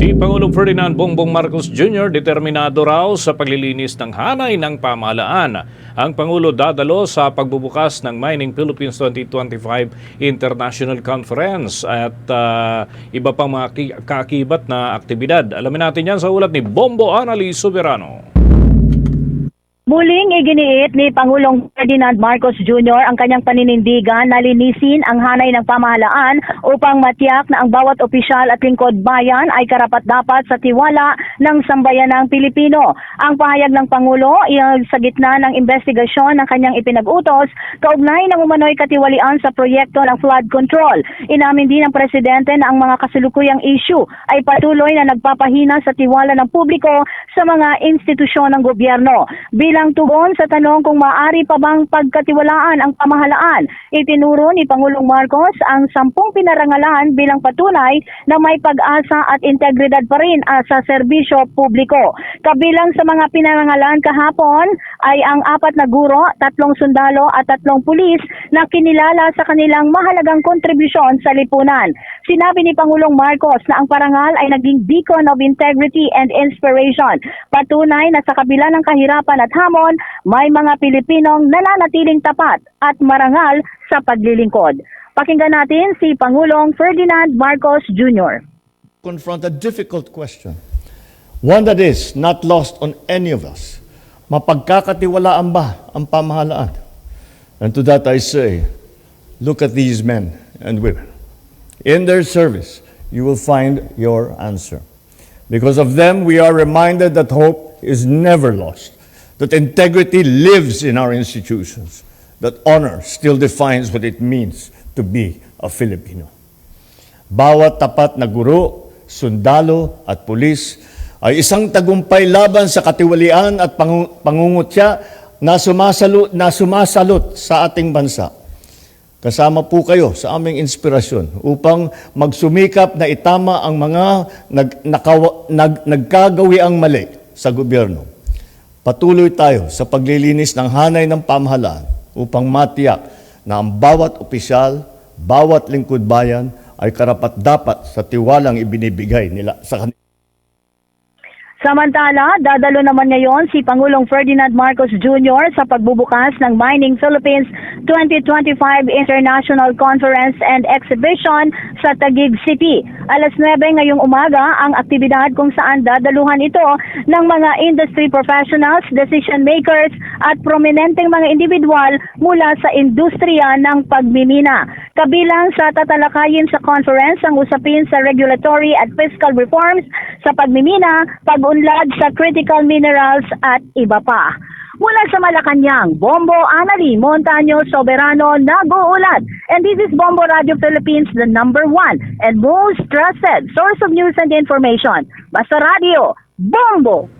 Si Pangulong Ferdinand Bongbong Marcos Jr. determinado raw sa paglilinis ng hanay ng pamahalaan. Ang Pangulo dadalo sa pagbubukas ng Mining Philippines 2025 International Conference at ah, iba pang mga ki- kaakibat na aktibidad. Alamin natin yan sa ulat ni Bombo Anali Soberano. Muling iginiit ni Pangulong Ferdinand Marcos Jr. ang kanyang paninindigan na linisin ang hanay ng pamahalaan upang matiyak na ang bawat opisyal at lingkod bayan ay karapat-dapat sa tiwala ng sambayanang Pilipino. Ang pahayag ng Pangulo ay sa gitna ng investigasyon ng kanyang ipinag-utos kaugnay ng umano'y katiwalian sa proyekto ng flood control. Inamin din ng Presidente na ang mga kasulukuyang issue ay patuloy na nagpapahina sa tiwala ng publiko sa mga institusyon ng gobyerno. Bilang tugon sa tanong kung maaari pa bang pagkatiwalaan ang pamahalaan, itinuro ni Pangulong Marcos ang sampung pinarangalan bilang patunay na may pag-asa at integridad pa rin ah, sa serbisyo publiko. Kabilang sa mga pinarangalan kahapon ay ang apat na guro, tatlong sundalo at tatlong pulis na kinilala sa kanilang mahalagang kontribusyon sa lipunan. Sinabi ni Pangulong Marcos na ang parangal ay naging beacon of integrity and inspiration. Patunay na sa kabila ng kahirapan at hamon, may mga Pilipinong nananatiling tapat at marangal sa paglilingkod. Pakinggan natin si Pangulong Ferdinand Marcos Jr. confront a difficult question. One that is not lost on any of us. Mapagkakatiwalaan ba ang pamahalaan? And to that I say, look at these men and women. In their service, you will find your answer. Because of them, we are reminded that hope is never lost, that integrity lives in our institutions, that honor still defines what it means to be a Filipino. Bawat tapat na guro, sundalo at pulis ay isang tagumpay laban sa katiwalian at pangu- pangungutya na sumasalot, na sumasalot sa ating bansa. Kasama po kayo sa aming inspirasyon upang magsumikap na itama ang mga nag, nakawa, nag, nagkagawi ang mali sa gobyerno. Patuloy tayo sa paglilinis ng hanay ng pamahalaan upang matiyak na ang bawat opisyal, bawat lingkod bayan ay karapat-dapat sa tiwalang ibinibigay nila sa kanila. Samantala, dadalo naman ngayon si Pangulong Ferdinand Marcos Jr. sa pagbubukas ng Mining Philippines 2025 International Conference and Exhibition sa Taguig City. Alas 9 ngayong umaga ang aktibidad kung saan dadaluhan ito ng mga industry professionals, decision makers at prominenteng mga individual mula sa industriya ng pagmimina. Kabilang sa tatalakayin sa conference ang usapin sa regulatory at fiscal reforms sa pagmimina, pag-unlad sa critical minerals at iba pa. Mula sa Malacanang, Bombo Anali Montaño Soberano nag-uulat. And this is Bombo Radio Philippines, the number one and most trusted source of news and information. Basta Radio, Bombo!